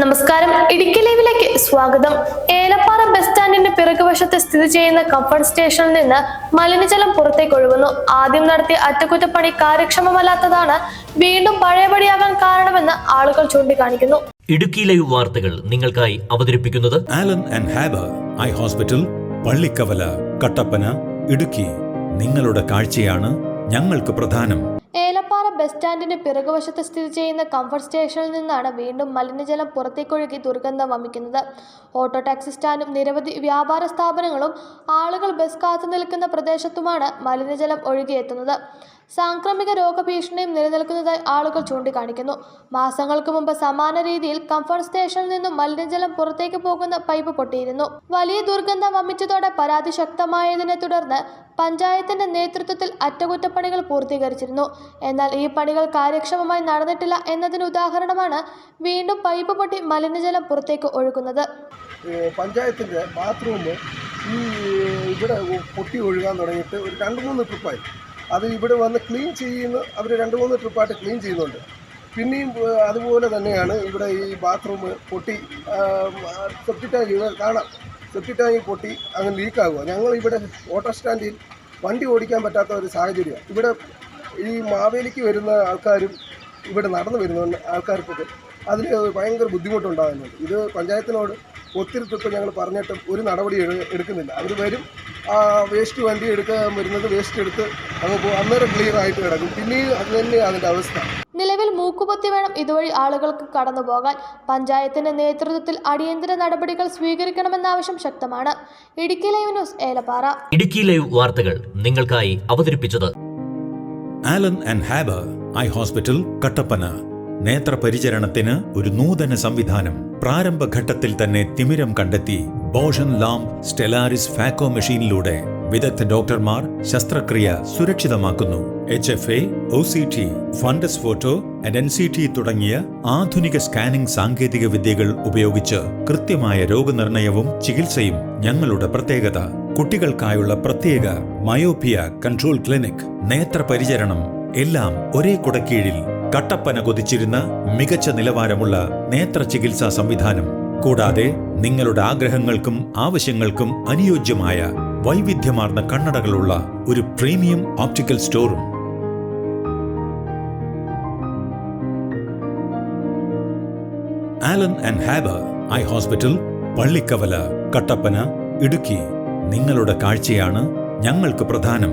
നമസ്കാരം. ഇടുക്കി ലൈവിലേക്ക് സ്വാഗതം. ഏലപ്പാറ ബസ് സ്റ്റാൻഡിന്റെ പിറകുവശത്ത് സ്ഥിതി ചെയ്യുന്ന കംഫർട്ട് സ്റ്റേഷനിൽ നിന്ന് മലിനജലം പുറത്തേക്ക് ഒഴുകുന്നു. ആദ്യം നടത്തിയ അറ്റകുറ്റപ്പണി കാര്യക്ഷമമല്ലാത്തതാണ്. വീണ്ടും പഴയപടിയാകാൻ കാരണമെന്ന് ആളുകൾ ചൂണ്ടിക്കാണിക്കുന്നു. ഇടുക്കി ലൈവ് വാർത്തകൾ നിങ്ങൾക്കായി അവതരിപ്പിക്കുന്നത് Alan and Harbour eye hospital Pallikkavala Kattappana Idukki. നിങ്ങളുടെ കാഴ്ചയാണ് ഞങ്ങൾക്ക് പ്രധാനം. ബസ് സ്റ്റാൻഡിന് പിറകുവശത്ത് സ്ഥിതി ചെയ്യുന്ന കംഫർട്ട് സ്റ്റേഷനിൽ നിന്നാണ് വീണ്ടും മലിനജലം പുറത്തേക്കൊഴുകി ദുർഗന്ധം വമിക്കുന്നത്. ഓട്ടോ ടാക്സി സ്റ്റാൻഡും നിരവധി വ്യാപാര സ്ഥാപനങ്ങളും ആളുകൾ ബസ് കാത്തു നിൽക്കുന്ന പ്രദേശത്തുമാണ് മലിനജലം ഒഴുകിയെത്തുന്നത്. സാംക്രമിക രോഗഭീഷണിയും നിലനിൽക്കുന്നതായി ആളുകൾ ചൂണ്ടിക്കാണിക്കുന്നു. മാസങ്ങൾക്ക് മുമ്പ് സമാന രീതിയിൽ കംഫർട്ട് സ്റ്റേഷനിൽ നിന്നും മലിനജലം പുറത്തേക്ക് പോകുന്ന പൈപ്പ് പൊട്ടിയിരുന്നു. വലിയ ദുർഗന്ധം വമിച്ചതോടെ പരാതി ശക്തമായതിനെ തുടർന്ന് പഞ്ചായത്തിന്റെ നേതൃത്വത്തിൽ അറ്റകുറ്റപ്പണികൾ പൂർത്തീകരിച്ചിരുന്നു. എന്നാൽ ഈ പണികൾ കാര്യക്ഷമമായി നടന്നിട്ടില്ല എന്നതിന് ഉദാഹരണമാണ് വീണ്ടും പൈപ്പ് പൊട്ടി മലിനജലം പുറത്തേക്ക് ഒഴുകുന്നത്. പഞ്ചായത്തിന്റെ ബാത്റൂം ഈ ഇവിടെ പൊട്ടി ഒഴുകാൻ തുടങ്ങിയിട്ട് ഒരു രണ്ട് മൂന്ന് ട്രിപ്പായി അത് ഇവിടെ വന്ന് ക്ലീൻ ചെയ്യുന്ന അവർ രണ്ട് മൂന്ന് ട്രിപ്പായിട്ട് ക്ലീൻ ചെയ്യുന്നുണ്ട്. പിന്നെയും അതുപോലെ തന്നെയാണ് ഇവിടെ ഈ ബാത്റൂം പൊട്ടി സെപ്റ്റി ടാങ്ക് ഇവിടെ കാണാം. സെപ്റ്റി ടാങ്ക് പൊട്ടി അങ്ങനെ ലീക്കാകുക ഞങ്ങൾ ഇവിടെ ഓട്ടോ സ്റ്റാൻഡിൽ വണ്ടി ഓടിക്കാൻ പറ്റാത്ത ഒരു സാഹചര്യമാണ് ഇവിടെ ഈ മാവേലിക്ക് വരുന്ന ആൾക്കാരും ഇവിടെ നടന്നു വരുന്ന ആൾക്കാർക്കൊക്കെ. അതിൽ ഭയങ്കര ബുദ്ധിമുട്ടുണ്ടാകുന്നുണ്ട്. ഇത് പഞ്ചായത്തിനോട് ഒത്തിരി ട്രിപ്പ് ഞങ്ങൾ പറഞ്ഞിട്ടും ഒരു നടപടി എടുക്കുന്നില്ല. അവർ വരും വേസ്റ്റ് വണ്ടി എടുക്കാൻ വരുന്നത് വേസ്റ്റ് എടുത്ത് അങ്ങ് പോകും അന്നേരം ക്ലിയർ ആയിട്ട് കിടക്കും. പിന്നെയും അത് തന്നെയാണ് അതിന്റെ അവസ്ഥ. നിലവിൽ മൂക്കുപൊത്തി വേണം ഇതുവഴി ആളുകൾക്ക് കടന്നു പോകാൻ. പഞ്ചായത്തിന്റെ നേതൃത്വത്തിൽ അടിയന്തര നടപടികൾ സ്വീകരിക്കണമെന്ന ആവശ്യം ശക്തമാണ്. Idukki live news Elappara. Idukki live വാർത്തകൾ നിങ്ങൾക്കായി അവതരിപ്പിച്ചത്. Alan and Harbour eye hospital Kattappana. നേത്രപരിചരണത്തിന് ഒരു നൂതന സംവിധാനം. പ്രാരംഭഘട്ടത്തിൽ തന്നെ തിമിരം കണ്ടെത്തി ബോഷൻ ലാംബ് സ്റ്റെലാരിസ് ഫാക്കോ മെഷീനിലൂടെ വിദഗ്ധ ഡോക്ടർമാർ ശസ്ത്രക്രിയ സുരക്ഷിതമാക്കുന്നു. H F A O C T fundus photo and N C T തുടങ്ങിയ ആധുനിക സ്കാനിംഗ് സാങ്കേതിക വിദ്യകൾ ഉപയോഗിച്ച് കൃത്യമായ രോഗനിർണയവും ചികിത്സയും ഞങ്ങളുടെ പ്രത്യേകത. കുട്ടികൾക്കായുള്ള പ്രത്യേക മയോപിയ കൺട്രോൾ ക്ലിനിക്. നേത്രപരിചരണം എല്ലാം ഒരേ കുടക്കീഴിൽ കട്ടപ്പന കൊതിച്ചിരുന്ന മികച്ച നിലവാരമുള്ള നേത്ര ചികിത്സാ സംവിധാനം. കൂടാതെ നിങ്ങളുടെ ആഗ്രഹങ്ങൾക്കും ആവശ്യങ്ങൾക്കും അനുയോജ്യമായ വൈവിധ്യമാർന്ന കണ്ണടകളുള്ള ഒരു premium optical സ്റ്റോറും. Alan and Harbour eye hospital Pallikkavala Kattappana Idukki. നിങ്ങളുടെ കാഴ്ചയാണ് ഞങ്ങൾക്ക് പ്രധാനം.